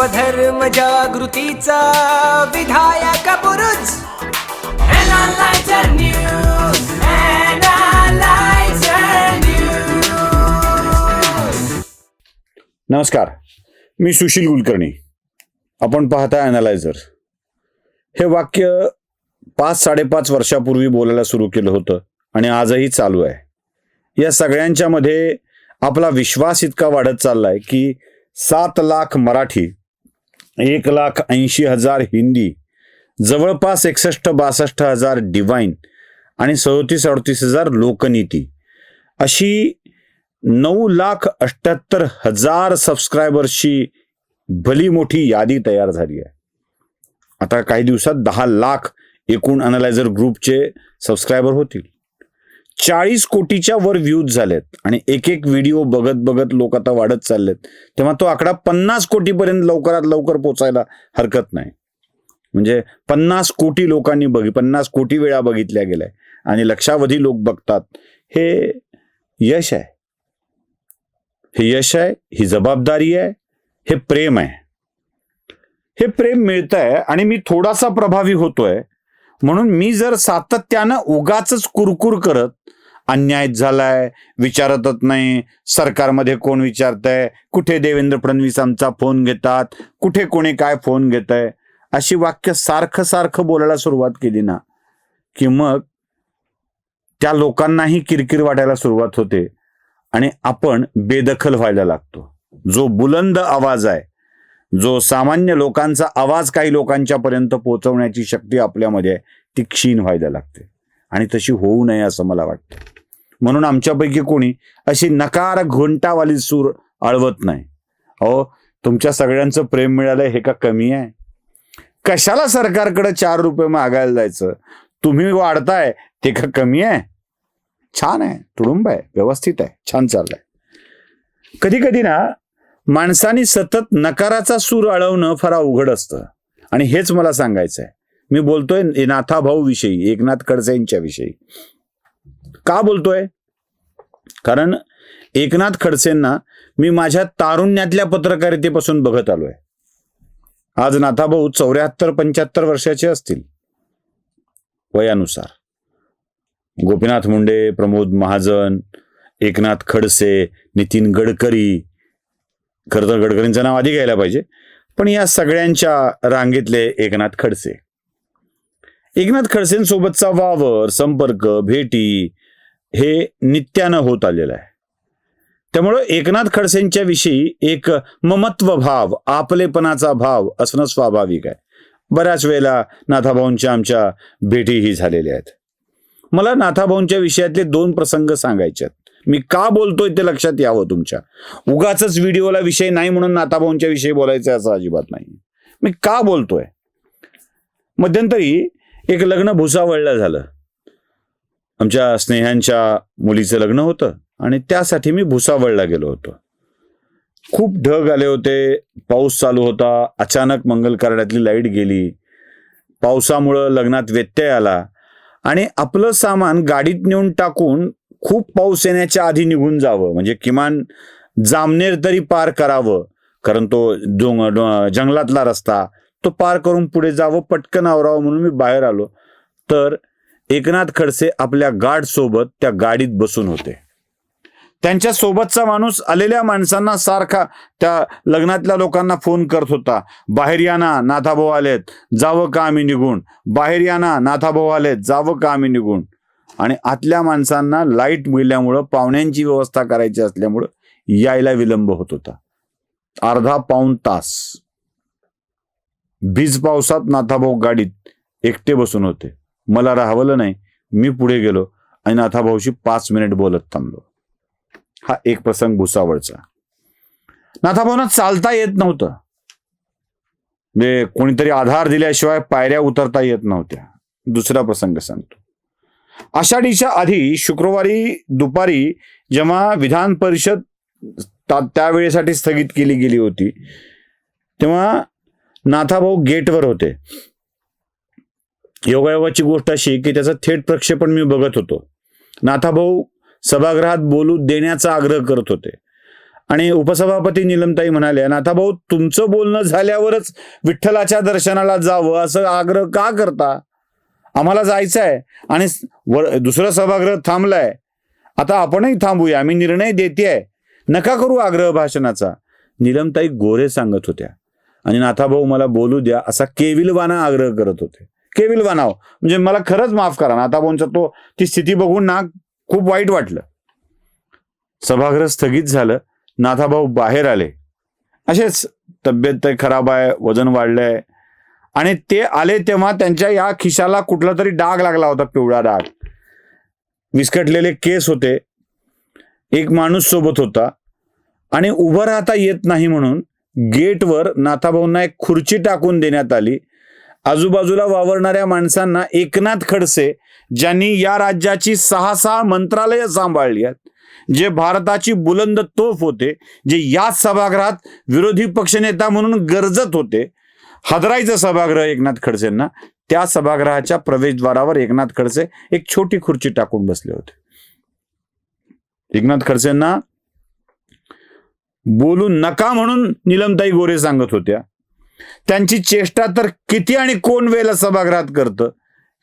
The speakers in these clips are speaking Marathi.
स्वधर्म जागृतीचा विधायक News. नमस्कार मी सुशील कुलकर्णी. आपण पाहता अनालायझर हे वाक्य पाच साडेपाच वर्षापूर्वी बोलायला सुरू केलं होतं आणि आजही चालू आहे. या सगळ्यांच्या मध्ये आपला विश्वास इतका वाढत चाललाय की सात लाख मराठी एक लाख ऐंशी हजार हिंदी जवळपास एकसष्ट बासष्ट हजार डिवाईन आणि सदोतीस अडतीस हजार लोकनीती. अशी नऊ लाख अठ्याहत्तर हजार सबस्क्रायबर्सची भली मोठी यादी तयार झाली आहे. आता काही दिवसात दहा लाख एकूण अनालायझर ग्रुपचे सबस्क्रायबर होतील. चाळीस कोटीच्या वर व्ह्यूज झालेत. आणि एक एक व्हिडिओ बघत बघत लोक आता वाढत चाललेत. तेव्हा तो आकडा पन्नास कोटीपर्यंत लवकरात लवकर पोचायला हरकत नाही. म्हणजे पन्नास कोटी लोकांनी बघी पन्नास कोटी वेळा बघितल्या गेल्या. आणि लक्षावधी लोक बघतात. हे यश आहे. हे यश आहे ही जबाबदारी आहे हे प्रेम आहे. हे प्रेम मिळत आहे आणि मी थोडासा प्रभावी होतोय. म्हणून मी जर सातत्यानं उगाच कुरकुर करत अन्याय झालाय विचारतच नाही सरकारमध्ये कोण विचारतंय कुठे देवेंद्र फडणवीस आमचा फोन घेतात कुठे कोणी काय फोन घेत आहे अशी वाक्य सारखं सारखं बोलायला सुरुवात केली ना की मग त्या लोकांनाही किरकिर वाटायला सुरुवात होते आणि आपण बेदखल व्हायला लागतो. जो बुलंद आवाज आहे जो सामान्य लोकांचा आवाज काही लोकांच्या पर्यंत पोहोचवण्याची शक्ती आपल्यामध्ये आहे ती क्षीण व्हायला लागते. आणि तशी होऊ नये असं मला वाटतं. म्हणून आमच्यापैकी कोणी अशी नकार घोंटावाली सूर आळवत नाही. अहो तुमच्या सगळ्यांचं प्रेम मिळालं हे का कमी आहे? कशाला सरकारकडे चार रुपये मागायला जायचं? तुम्ही वाढताय ते का कमी आहे? छान आहे तुडुंब आहे व्यवस्थित आहे छान चाललंय. कधी कधी ना माणसाने सतत नकाराचा सूर अळवणं फार अवघड असतं. आणि हेच मला सांगायचं आहे मी बोलतोय नाथाभाऊ विषयी एकनाथ खडसेंच्या विषयी का बोलतोय? कारण एकनाथ खडसेंना मी माझ्या तारुण्यातल्या पत्रकारितेपासून बघत आलोय. आज नाथाभाऊ चौऱ्याहत्तर पंच्याहत्तर वर्षाचे असतील. वयानुसार. गोपीनाथ मुंडे प्रमोद महाजन एकनाथ खडसे नितीन गडकरी खरं तर गडकरींचं नाव आधी घ्यायला पाहिजे. पण या सगळ्यांच्या रांगेतले एकनाथ खडसे. एकनाथ खडसेंसोबतचा वावर संपर्क भेटी हे नित्यानं होत आलेलं आहे. त्यामुळं एकनाथ खडसेंच्या विषयी एक ममत्व भाव आपलेपणाचा भाव असणं स्वाभाविक आहे. बऱ्याच वेळेला नाथाभाऊंच्या आमच्या भेटीही झालेल्या आहेत. मला नाथाभाऊंच्या विषयातले दोन प्रसंग सांगायचे आहेत. मी का बोलतोय ते लक्षात यावं तुमच्या. उगाच व्हिडिओला विषय नाही म्हणून नाताभाऊंच्या विषयी बोलायचं असं अजिबात नाही. मी का बोलतोय? मध्यंतरी एक लग्न भुसावळला झालं. आमच्या स्नेहांच्या मुलीचं लग्न होतं आणि त्यासाठी मी भुसावळला गेलो होतो. खूप ढग आले होते पाऊस चालू होता अचानक मंगल कार्यातली लाइट गेली. पावसामुळं लग्नात व्यत्यय आला आणि आपलं सामान गाडीत नेऊन टाकून खूप पाऊस येण्याच्या आधी निघून जावं. म्हणजे किमान जामनेर तरी पार करावं. कारण तो डोंग जंगलातला रस्ता तो पार करून पुढे जावं पटकन आवरावं म्हणून मी बाहेर आलो. तर एकनाथ खडसे आपल्या गाड सोबत त्या गाडीत बसून होते. त्यांच्या सोबतचा माणूस आलेल्या माणसांना सारखा त्या लग्नातल्या लोकांना फोन करत होता. बाहेर या ना नाथाभाऊ आलेत. जावं का आम्ही निघून? बाहेर या ना नाथाभाऊ आलेत. जावं का आम्ही निघून? आणि आतल्या माणसांना लाइट मिळाल्यामुळं पाहुण्यांची व्यवस्था करायची असल्यामुळं यायला विलंब होत होता. अर्धा पाऊण तास. वीज पावसात नाथाभाऊ गाडीत एकटे बसून होते. मला राहवलं नाही. मी पुढे गेलो आणि नाथाभाऊशी पाच मिनिट बोलत थांबलो. हा एक प्रसंग भुसावळचा. नाथाभाऊना चालता येत नव्हतं. म्हणजे कोणीतरी आधार दिल्याशिवाय पायऱ्या उतरता येत नव्हत्या. दुसरा प्रसंग सांगतो. आषाढीच्या आधी शुक्रवारी दुपारी जेव्हा विधान परिषद त्यावेळेसाठी स्थगित केली गेली होती तेव्हा नाथाभाऊ गेटवर होते. योगायोगाची गोष्ट अशी की त्याचं थेट प्रक्षेपण मी बघत होतो. नाथाभाऊ सभागृहात बोलू देण्याचा आग्रह करत होते. आणि उपसभापती निलमताई म्हणाल्या नाथाभाऊ तुमचं बोलणं झाल्यावरच विठ्ठलाच्या दर्शनाला जावं असं आग्रह का करता? आम्हाला जायचं आहे आणि वर दुसरं सभागृह थांबलाय. आता आपणही थांबूया. आम्ही निर्णय देते आहे नका करू आग्रह भाषणाचा. निलमताई गोरे सांगत होत्या. आणि नाथाभाऊ मला बोलू द्या असा केविलवाना आग्रह करत होते. केविलवाना हो. म्हणजे मला खरंच माफ करा. नाथाभाऊंचा तो ती स्थिती बघून ना खूप वाईट वाटलं. सभागृह स्थगित झालं. नाथाभाऊ बाहेर आले. असेच तब्येत खराब आहे. वजन वाढलंय. आणि ते आले तेव्हा त्यांच्या या खिशाला कुठला तरी डाग लागला होता पिवळा डाग. विस्कटलेले केस होते. एक माणूस सोबत होता. आणि उभं राहता येत नाही म्हणून गेटवर नाथाभाऊंना एक खुर्ची टाकून देण्यात आली. आजूबाजूला वावरणाऱ्या माणसांना एकनाथ खडसे ज्यांनी या राज्याची सहा सहा मंत्रालय सांभाळली आहेत जे भारताची बुलंद तोफ होते जे याच सभागृहात विरोधी पक्षनेता म्हणून गरजत होते हदरायचं सभागृह एकनाथ खडसेंना त्या सभागृहाच्या प्रवेशद्वारावर एकनाथ खडसे एक छोटी खुर्ची टाकून बसले होते. एकनाथ खडसेंना बोलू नका म्हणून निलमताई गोरे सांगत होत्या. त्यांची चेष्टा तर किती आणि कोण वेळेला सभागृहात करतं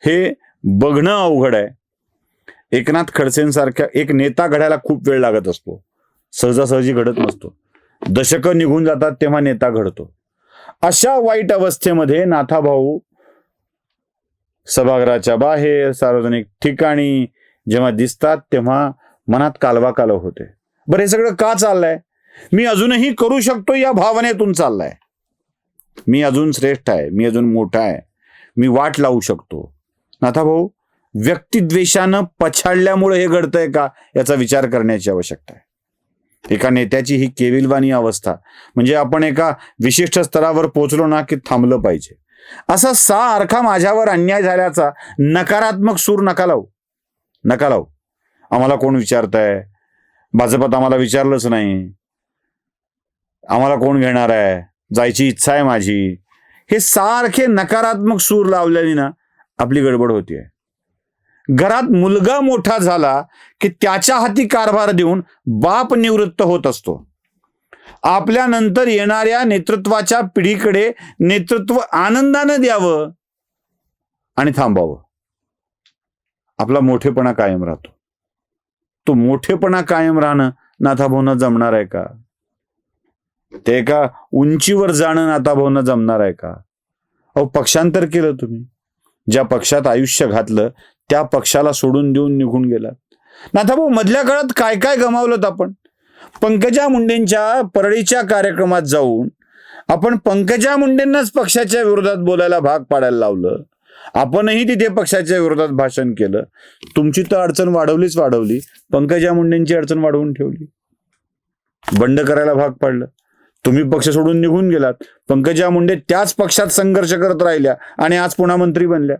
हे बघणं अवघड आहे. एकनाथ खडसेंसारख्या एक नेता घडायला खूप वेळ लागत असतो. सहजासहजी घडत नसतो. दशकं निघून जातात तेव्हा नेता घडतो. अशा वाईट अवस्थेमध्ये नाथाभाऊ सभागृहाच्या बाहेर सार्वजनिक ठिकाणी जेव्हा दिसतात तेव्हा मनात कालवा कालव होते. बरं हे सगळं का चाललंय? मी अजूनही करू शकतो या भावनेतून चाललाय. मी अजून श्रेष्ठ आहे मी अजून मोठा आहे मी वाट लावू शकतो. नाथाभाऊ व्यक्तिद्वेषानं पछाडल्यामुळे हे घडतंय का? याचा विचार करण्याची आवश्यकता आहे. एका नेत्याची ही केविलवाणी अवस्था. म्हणजे आपण एका विशिष्ट स्तरावर पोचलो ना की थांबलं पाहिजे. असा सारखा माझ्यावर अन्याय झाल्याचा नकारात्मक सूर नका लावू. नका लावू. आम्हाला कोण विचारताय? भाजपात आम्हाला विचारलंच नाही. आम्हाला कोण घेणार आहे? जायची इच्छा आहे माझी. हे सारखे नकारात्मक सूर लावल्याने ना आपली गडबड होतीये. घरात मुलगा मोठा झाला की त्याच्या हाती कारभार देऊन बाप निवृत्त होत असतो. आपल्या नंतर येणाऱ्या नेतृत्वाच्या पिढीकडे नेतृत्व आनंदानं द्यावं आणि थांबावं. आपला मोठेपणा कायम राहतो. तो मोठेपणा कायम राहणं नाथाभाऊनं जमणार आहे का? ते एका उंचीवर जाणं नाथाभाऊनं जमणार आहे का? अहो पक्षांतर केलं तुम्ही. ज्या पक्षात आयुष्य घातलं त्या पक्षाला सोडून देऊन निघून गेला नाथाभाऊ मधल्या काळात काय काय गमावलं आपण? पंकजा मुंडेंच्या परळीच्या कार्यक्रमात जाऊन आपण पंकजा मुंडेंनाच पक्षाच्या विरोधात बोलायला भाग पाडायला लावलं. आपणही तिथे पक्षाच्या विरोधात भाषण केलं. तुमची तर अडचण वाढवलीच वाढवली. पंकजा मुंडेंची अडचण वाढवून ठेवली. बंड करायला भाग पाडलं. तुम्ही पक्ष सोडून निघून गेलात. पंकजा मुंडे त्याच पक्षात संघर्ष करत राहिल्या आणि आज पुन्हा मंत्री बनल्या.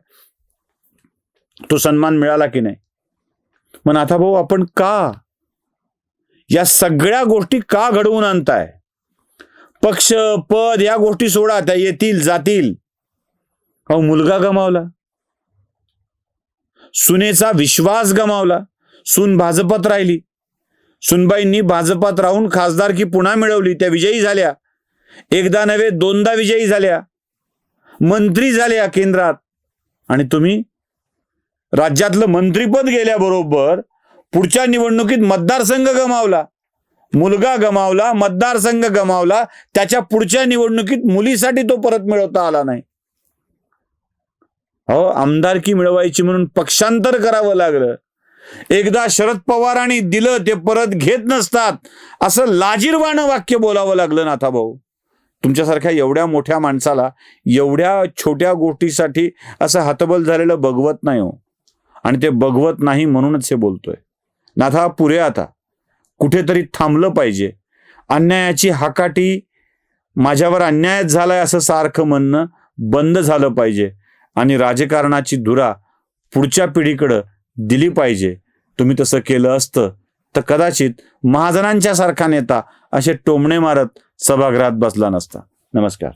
तो सन्मान मिळाला की नाही? मग नाथा भाऊ आपण का या सगळ्या गोष्टी का घडवून आणताय? पक्ष पद या गोष्टी सोडा त्या येतील जातील. अहो मुलगा गमावला. सुनेचा विश्वास गमावला. सून भाजपात राहिली. सुनबाईंनी भाजपात राहून खासदारकी पुन्हा मिळवली त्या विजयी झाल्या. एकदा नव्हे दोनदा विजयी झाल्या. मंत्री झाल्या केंद्रात. आणि तुम्ही राज्यातलं मंत्रीपद गेल्याबरोबर पुढच्या निवडणुकीत मतदारसंघ गमावला मुलगा गमावला मतदारसंघ गमावला त्याच्या पुढच्या निवडणुकीत मुलीसाठी तो परत मिळवता आला नाही. हो आमदारकी मिळवायची म्हणून पक्षांतर करावं लागलं. एकदा शरद पवारांनी दिलं ते परत घेत नसतात. असं लाजीरवाणं वाक्य बोलावं लागलं नाथा भाऊ. तुमच्यासारख्या एवढ्या मोठ्या माणसाला एवढ्या छोट्या गोष्टीसाठी असं हतबल झालेलं बघवत नाही हो. आणि ते बघवत नाही म्हणूनच हे बोलतोय. नाथा पुरे आता. कुठेतरी थांबलं पाहिजे. अन्यायाची हाकाटी माझ्यावर अन्यायच झालाय असं सारखं म्हणणं बंद झालं पाहिजे आणि राजकारणाची धुरा पुढच्या पिढीकडं दिली पाहिजे. तुम्ही तसं केलं असतं. तर कदाचित महाजनांच्या सारखा नेता असे टोमणे मारत सभागृहात बसला नसता. नमस्कार.